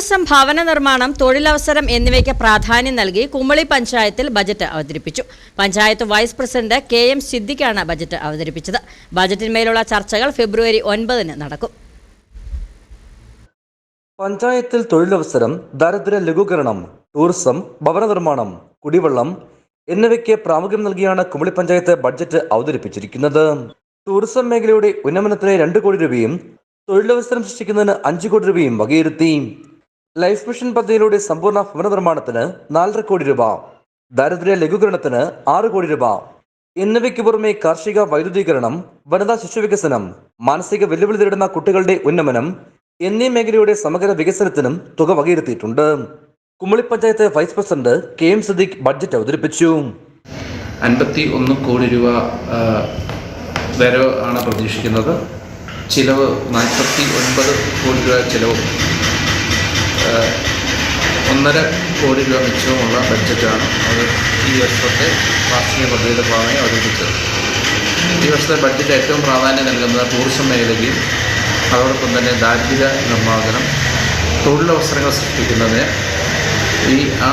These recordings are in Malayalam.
ടൂറിസം ഭവന നിർമ്മാണം തൊഴിലവസരം എന്നിവയ്ക്ക് പ്രാധാന്യം നൽകി കുമളി പഞ്ചായത്തിൽ ബജറ്റ് അവതരിപ്പിച്ചു. Panchayat vice president K M സിദ്ദിഖാണ് budget അവതരിപ്പിച്ചത്. ബജറ്റിന്മേലുള്ള ചർച്ചകൾ ഫെബ്രുവരി ഒൻപതിന് നടക്കും. പഞ്ചായത്തിൽ തൊഴിലവസരം ദാരിദ്ര്യ ലഘൂകരണം ടൂറിസം ഭവന നിർമ്മാണം കുടിവെള്ളം എന്നിവയ്ക്ക് പ്രാമുഖ്യം നൽകിയാണ് കുമളി പഞ്ചായത്ത് ബഡ്ജറ്റ് അവതരിപ്പിച്ചിരിക്കുന്നത്. ടൂറിസം മേഖലയുടെ ഉന്നമനത്തിന് രണ്ട് കോടി രൂപയും തൊഴിലവസരം സൃഷ്ടിക്കുന്നതിന് അഞ്ച് കോടി രൂപയും വകയിരുത്തി. ലൈഫ് മിഷൻ പദ്ധതിയിലൂടെ സമ്പൂർണ ഭവന നിർമ്മാണത്തിന് നാലര കോടി രൂപ ദാരിദ്ര്യ ലഘൂകരണത്തിന് ആറ് കോടി രൂപ. എന്നിവയ്ക്ക് പുറമെ കാർഷിക വൈദ്യുതീകരണം വനിതാ ശിശുവികസനം മാനസിക വെല്ലുവിളി നേരിടുന്ന കുട്ടികളുടെ ഉന്നമനം എന്നീ മേഖലയുടെ സമഗ്ര വികസനത്തിനും തുക വകയിരുത്തിയിട്ടുണ്ട്. Kumily panchayat vice president K M Sadiq budget അവതരിപ്പിച്ചു. അൻപത്തി ഒന്ന് കോടി രൂപ വരവ് ആണ് പ്രതീക്ഷിക്കുന്നത്. ചിലവ് നാൽപ്പത്തി ഒൻപത് കോടി രൂപ ചിലവും ഒന്നര കോടി രൂപ മിച്ചവുമുള്ള ബഡ്ജറ്റാണ് അത് ഈ വർഷത്തെ വാർഷിക പദ്ധതിയുടെ ഭാഗമായി അവതരിപ്പിച്ചത്. ഈ വർഷത്തെ ബഡ്ജറ്റ് ഏറ്റവും പ്രാധാന്യം നൽകുന്നത് ടൂറിസം മേഖലയ്ക്ക് അതോടൊപ്പം തന്നെ ദാരിദ്ര്യ നിർമ്മാർജനം തൊഴിലവസരങ്ങൾ സൃഷ്ടിക്കുന്നതിന്. ഈ ആ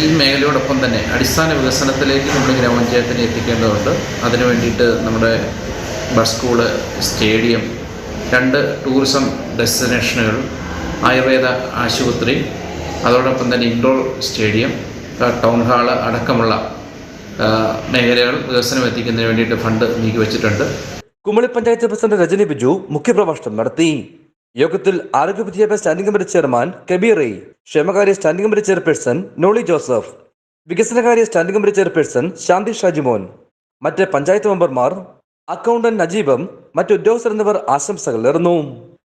ഈ മേഖലയോടൊപ്പം തന്നെ അടിസ്ഥാന വികസനത്തിലേക്ക് നമ്മുടെ ഗ്രാമപഞ്ചായത്തിനെ എത്തിക്കേണ്ടതുണ്ട്. അതിനു വേണ്ടിയിട്ട് നമ്മുടെ ബസ് സ്കൂൾ സ്റ്റേഡിയം രണ്ട് ടൂറിസം ഡെസ്റ്റിനേഷനുകൾ ആയുർവേദ ആശുപത്രി അതോടൊപ്പം തന്നെ ഇൻഡോർ സ്റ്റേഡിയം ടൗൺ ഹാൾ അടക്കമുള്ള മേഖലകൾ വികസനം എത്തിക്കുന്നതിന് വേണ്ടിയിട്ട് ഫണ്ട് നീക്കിവച്ചിട്ടുണ്ട് കുമളി പഞ്ചായത്ത് പ്രസിഡന്റ് രജനി ബിജു മുഖ്യപ്രഭാഷണം നടത്തി. യോഗത്തിൽ ആരോഗ്യ വിദ്യാഭ്യാസ സ്റ്റാൻഡിംഗ് കമ്മിറ്റി ചെയർമാൻ കബീർ റെയ് ക്ഷേമകാര്യ standing committee chairperson Noly Joseph വികസനകാര്യ standing committee chairperson Shanthi Shajimon മറ്റ് പഞ്ചായത്ത് മെമ്പർമാർ അക്കൗണ്ടന്റ് നജീബം മറ്റു ഉദ്യോഗസ്ഥർ എന്നിവർ ആശംസകൾ നേർന്നു.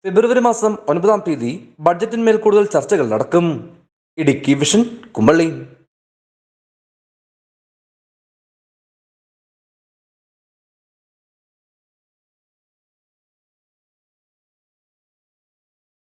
ഫെബ്രുവരി മാസം ഒൻപതാം തീയതി ബഡ്ജറ്റിന്മേൽ കൂടുതൽ ചർച്ചകൾ നടക്കും. ഇടുക്കി വിഷൻ കുമളി